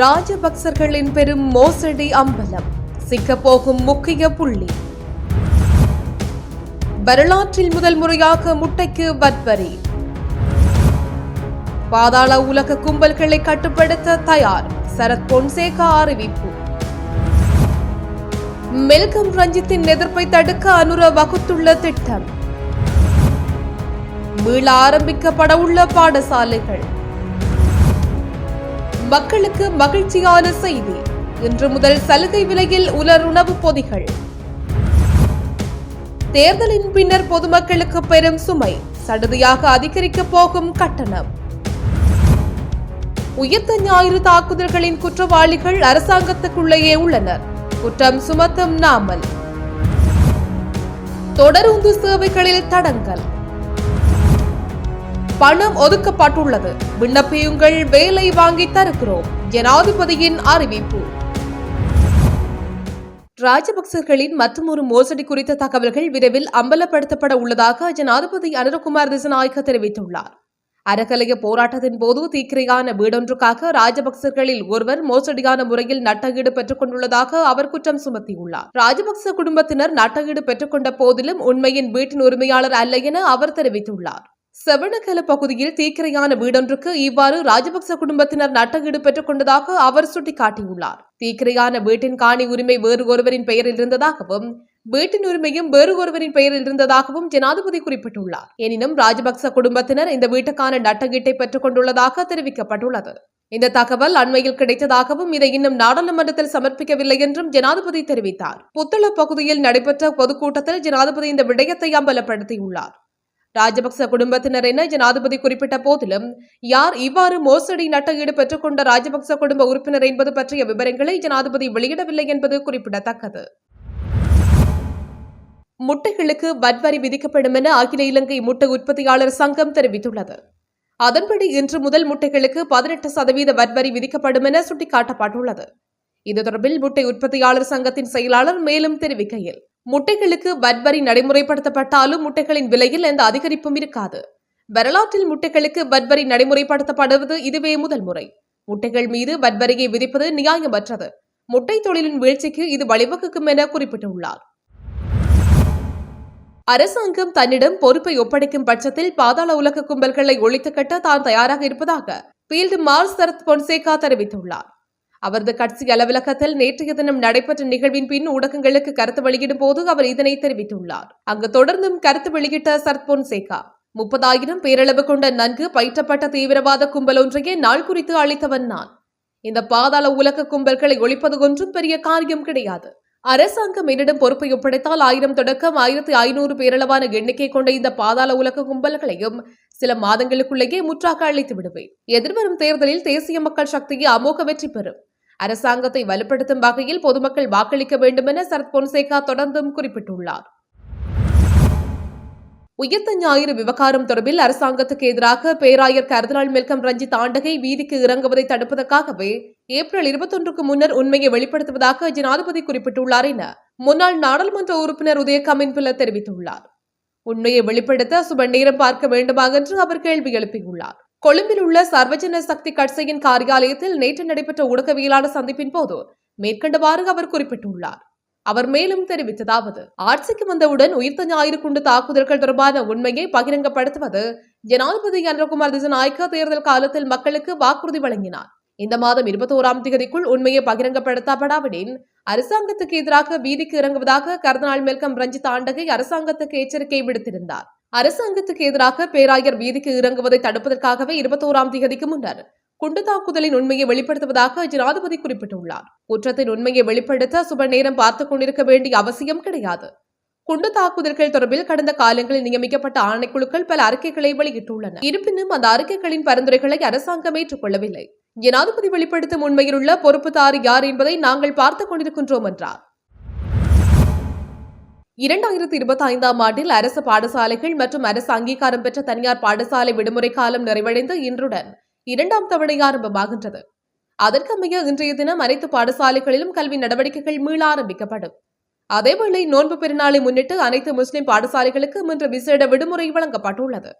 ராஜபக்சர்களின் பெரும் மோசடி அம்பலம். சிக்கப்போகும் முக்கிய புள்ளி. வரலாற்றில் முதல் முறையாக முட்டைக்கு வட்வரி பாதாள உலக கும்பல்களை கட்டுப்படுத்த தயார். சரத் பொன்சேகா அறிவிப்பு. மெல்கம் ரஞ்சித்தின் எதிர்ப்பை தடுக்க அனுர வகுத்துள்ள திட்டம். மீள ஆரம்பிக்கப்பட உள்ள பாடசாலைகள். மக்களுக்கு மகிழ்ச்சியான செய்தி. இன்று முதல் சலுகை விலையில் உலர் உணவுப் பொதிகள். தேர்தலின் பின்னர் பொதுமக்களுக்கு பெரும் சுமை. சடுதியாக அதிகரிக்கப் போகும் கட்டணம். உயிர்த்த ஞாயிறு தாக்குதல்களின் குற்றவாளிகள் அரசாங்கத்துக்குள்ளேயே உள்ளனர். குற்றம் சுமத்தும் நாமல். தொடருந்து சேவைகளில் தடங்கல். பணம் ஒதுக்கப்பட்டுள்ளது. விண்ணப்பியுங்கள் வேலை வாங்கி தருகிறோம். ஜனாதிபதியின் அறிவிப்பு. ராஜபக்சர்களின் மற்றொரு மோசடி குறித்த தகவல்கள் விரைவில் அம்பலப்படுத்தப்பட உள்ளதாக ஜனாதிபதி அனுரகுமார் திசநாயக்க தெரிவித்துள்ளார். அறகலைய போராட்டத்தின் போது தீக்கிரையான வீடொன்றுக்காக ராஜபக்சர்களில் ஒருவர் மோசடியான முறையில் நட்டகீடு பெற்றுக் கொண்டுள்ளதாக அவர் குற்றம் சுமத்தியுள்ளார். ராஜபக்ச குடும்பத்தினர் நட்டஈடு பெற்றுக்கொண்ட போதிலும் உண்மையின் வீட்டின் உரிமையாளர் அல்ல என அவர் தெரிவித்துள்ளார். செவனகல பகுதியில் தீக்கிரையான வீடொன்றுக்கு இவ்வாறு ராஜபக்ச குடும்பத்தினர் நட்டகீடு பெற்றுக் கொண்டதாக அவர் சுட்டிக்காட்டியுள்ளார். தீக்கிரையான வீட்டின் காணி உரிமை வேறு ஒருவரின் பெயரில் இருந்ததாகவும் வீட்டின் உரிமையும் வேறு ஒருவரின் பெயரில் இருந்ததாகவும் ஜனாதிபதி குறிப்பிட்டுள்ளார். எனினும் ராஜபக்ச குடும்பத்தினர் இந்த வீட்டுக்கான நட்டகீட்டை பெற்றுக் கொண்டுள்ளதாக தெரிவிக்கப்பட்டுள்ளது. இந்த தகவல் அண்மையில் கிடைத்ததாகவும் இதை இன்னும் நாடாளுமன்றத்தில் சமர்ப்பிக்கவில்லை என்றும் ஜனாதிபதி தெரிவித்தார். புத்தள பகுதியில் நடைபெற்ற பொதுக்கூட்டத்தில் ஜனாதிபதி இந்த விடயத்தை அம்பலப்படுத்தியுள்ளார். ராஜபக்ச குடும்பத்தினர் என ஜனாதிபதி குறிப்பிட்ட போதிலும் யார் இவ்வாறு மோசடி நட்டஈடு பெற்றுக்கொண்ட ராஜபக்ச குடும்ப உறுப்பினர் என்பது பற்றிய விவரங்களை ஜனாதிபதி வெளியிடவில்லை என்பது குறிப்பிடத்தக்கது. முட்டைகளுக்கு வட்வரி விதிக்கப்படும் என அகில இலங்கை முட்டை உற்பத்தியாளர் சங்கம் தெரிவித்துள்ளது. அதன்படி இன்று முதல் முட்டைகளுக்கு பதினெட்டு சதவீத வட்வரி விதிக்கப்படும் என சுட்டிக்காட்டப்பட்டுள்ளது. இது தொடர்பில் முட்டை உற்பத்தியாளர் சங்கத்தின் செயலாளர் மேலும் தெரிவிக்கையில் முட்டைகளுக்கு வட்வரி நடைமுறைப்படுத்தப்பட்டாலும் முட்டைகளின் விலையில் எந்த அதிகரிப்பும் இருக்காது. வரலாற்றில் முட்டைகளுக்கு வட்வரி நடைமுறைப்படுத்தப்படுவது இதுவே முதல் முறை. முட்டைகள் மீது வட்வரியை விதிப்பது நியாயமற்றது. முட்டை தொழிலின் வீழ்ச்சிக்கு இது வழிவகுக்கும் என குறிப்பிட்டுள்ளார். அரசாங்கம் தன்னிடம் பொறுப்பை ஒப்படைக்கும் பட்சத்தில் பாதாள உலக கும்பல்களை ஒழித்து கட்ட தான் தயாராக இருப்பதாக பீல்டு மார்ஸ் சரத் பொன்சேகா தெரிவித்துள்ளார். அவரது கட்சி அலுவலகத்தில் நேற்றைய தினம் நடைபெற்ற நிகழ்வின் பின் ஊடகங்களுக்கு கருத்து வெளியிடும் போது அவர் இதனை தெரிவித்துள்ளார். அங்கு தொடர்ந்தும் கருத்து வெளியிட்ட சரத் பொன்சேகா முப்பதாயிரம் பேரளவு கொண்ட நன்கு பயிற்றப்பட்ட தீவிரவாத கும்பல் ஒன்றையே நாள் குறித்து அளித்தவன் நான். இந்த பாதாள உலக கும்பல்களை ஒழிப்பது ஒன்றும் பெரிய காரியம் கிடையாது. அரசாங்கம் என்னிடம் பொறுப்பை ஒப்படைத்தால் ஆயிரம் தொடக்கம் ஆயிரத்தி ஐநூறு பேரளவான எண்ணிக்கை கொண்ட இந்த பாதாள உலக கும்பல்களையும் சில மாதங்களுக்குள்ளேயே முற்றாக அழைத்து விடுவேன் எதிர்வரும் தேர்தலில் தேசிய மக்கள் சக்தியை அமோக வெற்றி பெறும். அரசாங்கத்தை வலுப்படுத்தும் வகையில் பொதுமக்கள் வாக்களிக்க வேண்டும் என சரத் பொன்சேகா தொடர்ந்தும் குறிப்பிட்டுள்ளார். உயர்த்த ஞாயிறு விவகாரம் தொடர்பில் அரசாங்கத்துக்கு எதிராக பேராயர் கருதலால் மெல்கம் ரஞ்சித் ஆண்டகை வீதிக்கு இறங்குவதை தடுப்பதற்காகவே ஏப்ரல் இருபத்தொன்றுக்கு முன்னர் உண்மையை வெளிப்படுத்துவதாக ஜனாதிபதி குறிப்பிட்டுள்ளார் என முன்னாள் நாடாளுமன்ற உறுப்பினர் உதயகமின் பிள்ளை தெரிவித்துள்ளார். உண்மையை வெளிப்படுத்த சுப நேரம் பார்க்க வேண்டுமா என்று அவர் கேள்வி எழுப்பியுள்ளார். கொழும்பில் உள்ள சர்வஜன சக்தி கட்சியின் காரியாலயத்தில் நேற்று நடைபெற்ற ஊடகவியலாளர் சந்திப்பின் போது மேற்கண்டவாறு அவர் குறிப்பிட்டுள்ளார். அவர் மேலும் தெரிவித்ததாவது ஆட்சிக்கு வந்தவுடன் உயிர்த்த ஞாயிறு குண்டு தாக்குதல்கள் தொடர்பான உண்மையை பகிரங்கப்படுத்துவது ஜனாதிபதி அன்றகுமார் திசநாயக்க தேர்தல் காலத்தில் மக்களுக்கு வாக்குறுதி வழங்கினார். இந்த மாதம் இருபத்தோராம் தேதிக்குள் உண்மையை பகிரங்கப்படுத்தப்படாவிடின் அரசாங்கத்துக்கு எதிராக வீதிக்கு இறங்குவதாக கர்தனால் மெல்கம் ரஞ்சித் ஆண்டகை அரசாங்கத்துக்கு எச்சரிக்கை விடுத்திருந்தார். அரசாங்கத்துக்கு எதிராக பேராயர் வீதிக்கு இறங்குவதை தடுப்பதற்காகவே இருபத்தோராம் தேதிக்கு முன்னர் குண்டு தாக்குதலின் உண்மையை வெளிப்படுத்துவதாக ஜனாதிபதி குறிப்பிட்டுள்ளார். குற்றத்தின் உண்மையை வெளிப்படுத்த சுப நேரம் பார்த்துக் கொண்டிருக்க வேண்டிய அவசியம் கிடையாது. குண்டு தாக்குதல்கள் தொடர்பில் கடந்த காலங்களில் நியமிக்கப்பட்ட ஆணைக்குழுக்கள் பல அறிக்கைகளை வெளியிட்டுள்ளன. இருப்பினும் அந்த அறிக்கைகளின் பரிந்துரைகளை அரசாங்கம் ஏற்றுக்கொள்ளவில்லை. ஜனாதிபதி வெளிப்படுத்தும் உண்மையில் உள்ள பொறுப்புதாரி யார் என்பதை நாங்கள் பார்த்துக் கொண்டிருக்கின்றோம் என்றார். இரண்டாயிரத்தி இருபத்தி ஐந்தாம் ஆண்டில் அரசு பாடசாலைகள் மற்றும் அரசு அங்கீகாரம் பெற்ற தனியார் பாடசாலை விடுமுறை காலம் நிறைவடைந்து இன்றுடன் இரண்டாம் தவணை ஆரம்பமாகின்றது. அதற்கமைய இன்றைய தினம் அனைத்து பாடசாலைகளிலும் கல்வி நடவடிக்கைகள் மீள ஆரம்பிக்கப்படும். அதேவேளை நோன்பு பெருநாளை முன்னிட்டு அனைத்து முஸ்லிம் பாடசாலைகளுக்கும் இன்று விசேட விடுமுறை வழங்கப்பட்டுள்ளது.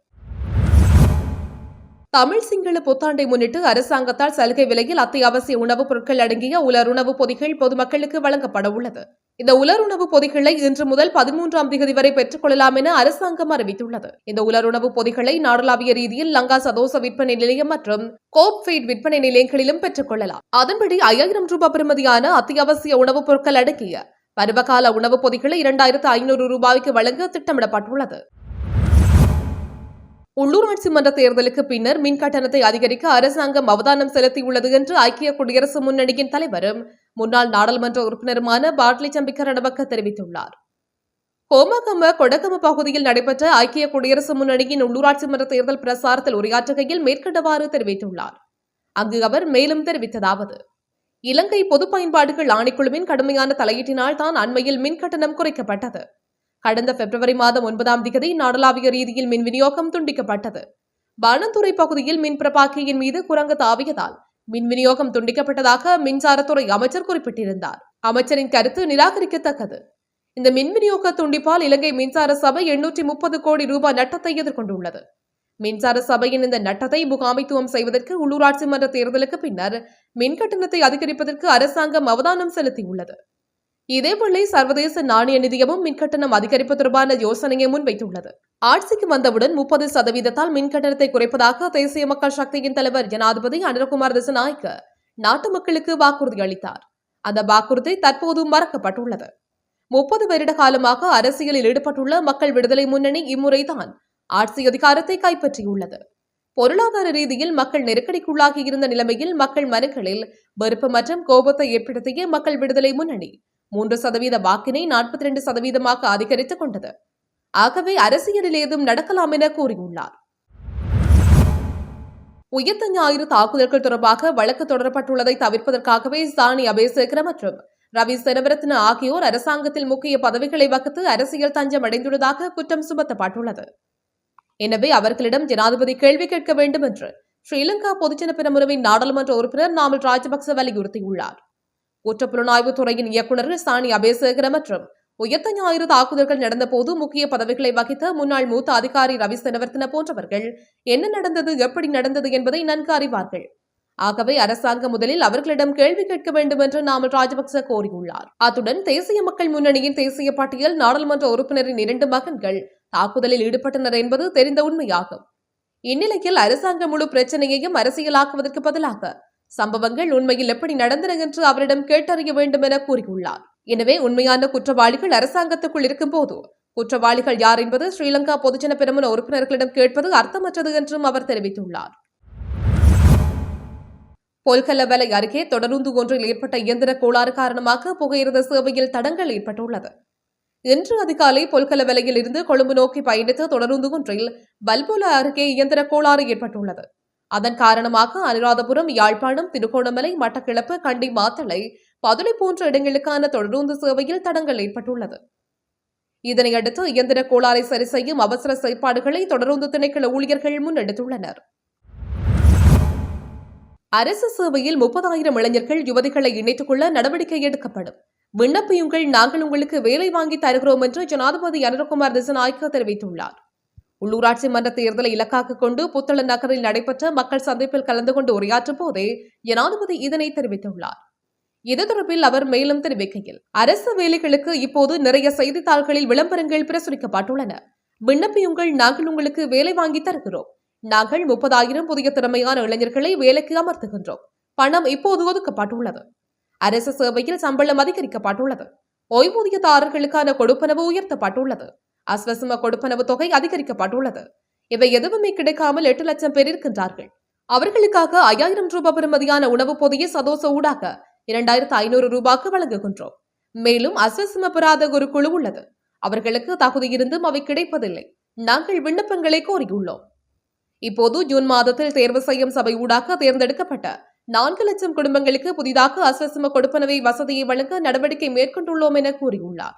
தமிழ் சிங்கள புத்தாண்டை முன்னிட்டு அரசாங்கத்தால் சலுகை விலையில் அத்தியாவசிய உணவுப் பொருட்கள் அடங்கிய உலர் உணவு பொதிகள் பொதுமக்களுக்கு வழங்கப்பட உள்ளது. இந்த உலருணவுப் பொதிகளை இன்று முதல் பதிமூன்றாம் தேதி வரை பெற்றுக் கொள்ளலாம் என அரசாங்கம் அறிவித்துள்ளது. இந்த உலர் உணவு பொதிகளை நாடளாவிய ரீதியில் லங்கா சதோச விற்பனை நிலையம் மற்றும் கோப் ஃபீட் விற்பனை நிலையங்களிலும் பெற்றுக் கொள்ளலாம். அதன்படி ஐயாயிரம் ரூபாய் பெறுமதியான அத்தியாவசிய உணவுப் பொருட்கள் அடங்கிய பருவகால உணவுப் பொதிகளை இரண்டாயிரத்து ஐநூறு ரூபாய்க்கு வழங்க திட்டமிடப்பட்டுள்ளது. உள்ளூராட்சி மன்ற தேர்தலுக்கு பின்னர் மின் கட்டணத்தை அதிகரிக்க அரசாங்கம் அவதானம் செலுத்தியுள்ளது என்று ஐக்கிய குடியரசு முன்னணியின் தலைவரும் முன்னாள் நாடாளுமன்ற உறுப்பினருமான பாட்லி சம்பிக்க ரணபக்க தெரிவித்துள்ளார். ஹோமகம கொடகம பகுதியில் நடைபெற்ற ஐக்கிய குடியரசு முன்னணியின் உள்ளூராட்சி மன்ற தேர்தல் பிரசாரத்தில் உரையாற்றுகையில் மேற்கண்டவாறு தெரிவித்துள்ளார். அங்கு அவர் மேலும் தெரிவித்ததாவது இலங்கை பொது பயன்பாடுகள் ஆணைக்குழுவின் கடுமையான தலையீட்டினால் தான் அண்மையில் மின் கட்டணம் குறைக்கப்பட்டது. கடந்த பிப்ரவரி மாதம் ஒன்பதாம் திகதி நாடளாவிய ரீதியில் மின் விநியோகம் துண்டிக்கப்பட்டது. பானந்துறை பகுதியில் மின் பிரபாக்கியின் மீது குரங்கு தாவியதால் மின் விநியோகம் துண்டிக்கப்பட்டதாக மின்சாரத்துறை அமைச்சர் குறிப்பிட்டிருந்தார். அமைச்சரின் கருத்து நிராகரிக்கத்தக்கது. இந்த மின் விநியோக துண்டிப்பால் இலங்கை மின்சார சபை எண்ணூற்றி முப்பது கோடி ரூபாய் நட்டத்தை எதிர்கொண்டுள்ளது. மின்சார சபையின் இந்த நட்டத்தை முகாமைத்துவம் செய்வதற்கு உள்ளூராட்சி மன்ற தேர்தலுக்கு பின்னர் மின் கட்டணத்தை அதிகரிப்பதற்கு அரசாங்கம் அவதானம் செலுத்தியுள்ளது. இதேவேளை சர்வதேச நாணய நிதியமும் மின்கட்டணம் அதிகரிப்பு தொடர்பான யோசனையை முன்வைத்துள்ளது. ஆட்சிக்கு வந்தவுடன் முப்பது சதவீதத்தால் மின்கட்டணத்தை குறைப்பதாக தேசிய மக்கள் சக்தியின் தலைவர் ஜனாதிபதி அனுரகுமார் திசநாயக்க நாட்டு மக்களுக்கு வாக்குறுதி அளித்தார். அந்த வாக்குறுதி தற்போது மறக்கப்பட்டுள்ளது. முப்பது வருட காலமாக அரசியலில் ஈடுபட்டுள்ள மக்கள் விடுதலை முன்னணி இம்முறைதான் ஆட்சி அதிகாரத்தை கைப்பற்றியுள்ளது. பொருளாதார ரீதியில் மக்கள் நெருக்கடிக்குள்ளாகி இருந்த நிலைமையில் மக்கள் மனுக்களில் வெறுப்பு மற்றும் கோபத்தை ஏற்படுத்திய மக்கள் விடுதலை முன்னணி மூன்று சதவீத வாக்கினை நாற்பத்தி ரெண்டு சதவீதமாக அதிகரித்துக் கொண்டது. ஆகவே அரசியலில் ஏதும் நடக்கலாம் என கூறியுள்ளார். உயர்த்த ஞாயிறு தாக்குதல்கள் தொடர்பாக வழக்கு தொடரப்பட்டுள்ளதை தவிர்ப்பதற்காகவே சாணி அபேசேகர மற்றும் ரவி செனவரத்ன ஆகியோர் அரசாங்கத்தில் முக்கிய பதவிகளை வகுத்து அரசியல் தஞ்சம் அடைந்துள்ளதாக குற்றம் சுமத்தப்பட்டுள்ளது. எனவே அவர்களிடம் ஜனாதிபதி கேள்வி கேட்க வேண்டும் என்று ஸ்ரீலங்கா பொதுஜன பெரமுனவின் நாடாளுமன்ற உறுப்பினர் நாமல் ராஜபக்ச வலியுறுத்தியுள்ளார். குற்றப்புலனாய்வு துறையின் இயக்குநர் சாணி அபேசேகர மற்றும் உயர்த்த ஞாயிறு தாக்குதல்கள் நடந்தபோது முக்கிய பதவிகளை வகித்த முன்னாள் மூத்த அதிகாரி ரவி செனவர்த்தன போன்றவர்கள் என்ன நடந்தது எப்படி நடந்தது என்பதை நன்கு அறிவார்கள். ஆகவே அரசாங்கம் முதலில் அவர்களிடம் கேள்வி கேட்க வேண்டும் என்று நாமல் ராஜபக்ச கோரியுள்ளார். அத்துடன் தேசிய மக்கள் முன்னணியின் தேசிய பட்டியல் நாடாளுமன்ற உறுப்பினரின் இரண்டு மகன்கள் தாக்குதலில் ஈடுபட்டனர் என்பது தெரிந்த உண்மையாகும். இந்நிலையில் அரசாங்கம் முழு பிரச்சனையையும் அரசியலாக்குவதற்கு பதிலாக சம்பவங்கள் உண்மையில் எப்படி நடந்தன என்று அவரிடம் கேட்டறிய வேண்டும் என கூறியுள்ளார். எனவே உண்மையான குற்றவாளிகள் அரசாங்கத்துக்குள் இருக்கும்போது குற்றவாளிகள் யார் என்பது ஸ்ரீலங்கா பொதுஜன பெருமன உறுப்பினர்களிடம் கேட்பது அர்த்தமற்றது என்றும் அவர் தெரிவித்துள்ளார். பொல்கல்லவலை அருகே தொடருந்து ஒன்றில் ஏற்பட்ட இயந்திர கோளாறு காரணமாக புகையிரத சேவையில் தடங்கள் ஏற்பட்டுள்ளது. இன்று அதிகாலை பொல்கலவலையில் இருந்து கொழும்பு நோக்கி பயணித்த தொடருந்து ஒன்றில் பல்போல அருகே இயந்திர கோளாறு ஏற்பட்டுள்ளது. அதன் காரணமாக அனுராதபுரம் யாழ்ப்பாணம் திருகோணமலை மட்டக்கிளப்பு கண்டி மாத்தளை பதுளை போன்ற இடங்களுக்கான தொடரூந்து சேவையில் தடங்கள் ஏற்பட்டுள்ளது. இதனையடுத்து இயந்திர கோளாறை சரி செய்யும் அவசர செயற்பாடுகளை தொடருந்து திணைக்கள ஊழியர்கள் முன்னெடுத்துள்ளனர். அரசு சேவையில் முப்பதாயிரம் இளைஞர்கள் யுவதிகளை இணைத்துக் கொள்ள நடவடிக்கை எடுக்கப்படும். விண்ணப்பியுங்கள் நாங்கள் உங்களுக்கு வேலை வாங்கி தருகிறோம் என்று ஜனாதிபதி அனுரகுமார் திசநாயக்க தெரிவித்துள்ளார். உள்ளூராட்சி மன்ற தேர்தலை இலக்காக கொண்டு புத்தள நகரில் நடைபெற்ற மக்கள் சந்திப்பில் கலந்து கொண்டு உரையாற்றும் போதே ஜனாதிபதி இதனை தெரிவித்துள்ளார். இது தொடர்பில் அவர் மேலும் தெரிவிக்கையில் அரசு வேலைகளுக்கு இப்போது நிறைய செய்தித்தாள்களில் விளம்பரங்கள் பிரசுரிக்கப்பட்டுள்ளன. விண்ணப்பியுங்கள் நாங்கள் உங்களுக்கு வேலை வாங்கி தருகிறோம். நாங்கள் முப்பதாயிரம் புதிய திறமையான இளைஞர்களை வேலைக்கு அமர்த்துகின்றோம். பணம் இப்போது ஒதுக்கப்பட்டுள்ளது. அரசு சேவையில் சம்பளம் அதிகரிக்கப்பட்டுள்ளது. ஓய்வூதியதாரர்களுக்கான கொடுப்பனவு உயர்த்தப்பட்டுள்ளது. அஸ்வசம கொடுப்பனவு தொகை அதிகரிக்கப்பட்டுள்ளது. இவை எதுவுமே கிடைக்காமல் எட்டு லட்சம் பேர் இருக்கின்றார்கள். அவர்களுக்காக ஐயாயிரம் ரூபாய் பெறுமதியான உணவு பொதிய சதோச ஊடாக இரண்டாயிரத்து ஐநூறு ரூபாய்க்கு வழங்குகின்றோம். மேலும் அஸ்வசம பெறாத ஒரு குழு உள்ளது. அவர்களுக்கு தகுதி இருந்தும் அவை கிடைப்பதில்லை. நாங்கள் விண்ணப்பங்களை கோரியுள்ளோம். இப்போது ஜூன் மாதத்தில் தேர்வு செய்யும் சபை ஊடாக தேர்ந்தெடுக்கப்பட்ட நான்கு லட்சம் குடும்பங்களுக்கு புதிதாக அஸ்வசம கொடுப்பனவை வசதியை வழங்க நடவடிக்கை மேற்கொண்டுள்ளோம் என கூறியுள்ளார்.